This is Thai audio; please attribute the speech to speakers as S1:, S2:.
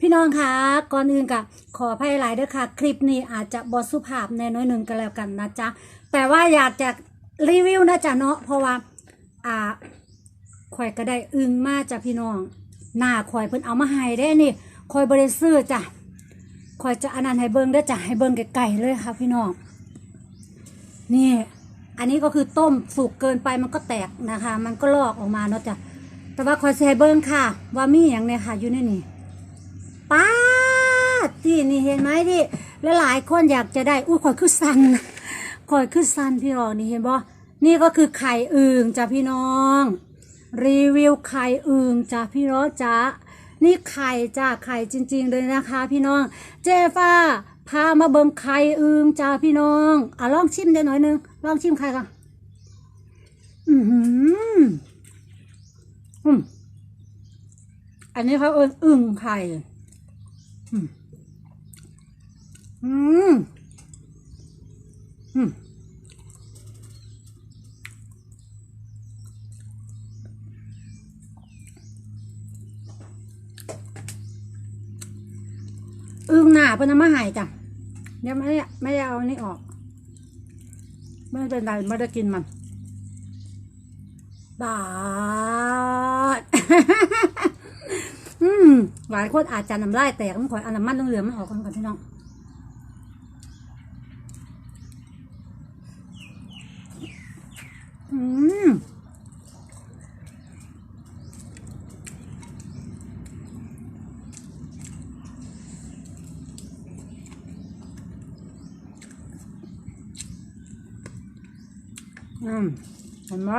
S1: พี่น้องคะก่อนอื่นกะขออภัยหลายเด้อค่ะ คลิปนี้อาจจะบทสุภาพแน่น้อยหนึ่งก็แล้วกันนะจ๊ะ แต่ว่าอยากจะรีวิวนะจ๊ะเนาะเพราะว่า อ่าข่อยก็ได้อึงมาจ้ะพี่น้อง หน้าข่อยเพิ่นเอามาให้ได้นี่ข่อยบริซื้อจ้ะข่อยจะอันนันให้เบิ่งได้จ้ะให้เบิ่งไกลๆเลยค่ะ พี่น้อง นี่ อันนี้ก็คือต้มสุกเกินไปมันก็แตกนะคะ มันก็ลอกออกมาเนาะจ้ะแต่ว่าคอยให้เบิ้งค่ะ ว่ามีอย่างเนี่ยค่ะอยู่ในนี่ ป้าดที่นี่เห็นไหมที่หลายๆคนอยากจะได้อุ้ยคอยคือสันคอยคือสันพี่น้องนี่เห็นบ่นี่ก็คือไข่อึ่งจ้ะพี่น้อง รีวิวไข่อึ่งจ้ะพี่นอจ้ะนี่ไข่จ้ะไข่จริง ๆ เลยนะคะ พี่น้อง เจฟ้าพามาเบิ่งไข่อึ่งจ้ะพี่น้องอะลองชิมได้หน่อยนึงลองชิมไข่ค่ะอือหืออืมอันนี้เขาเอินอึ่งไข่ อืมอืม อืมอึ่งหนาเป็นน้ำมาหายจ้ะเดี๋ยวไม่ได้ไม่ได้เอาอันนี้ออกไม่เป็นไรไม่ได้กินมันบาด หลายคนอาจจะน้ำลายแตกต้องขอยเอาน้ำมันต้องเหลือมันออกก่อนก่อนพี่น้องอืมอืมเห็นไหม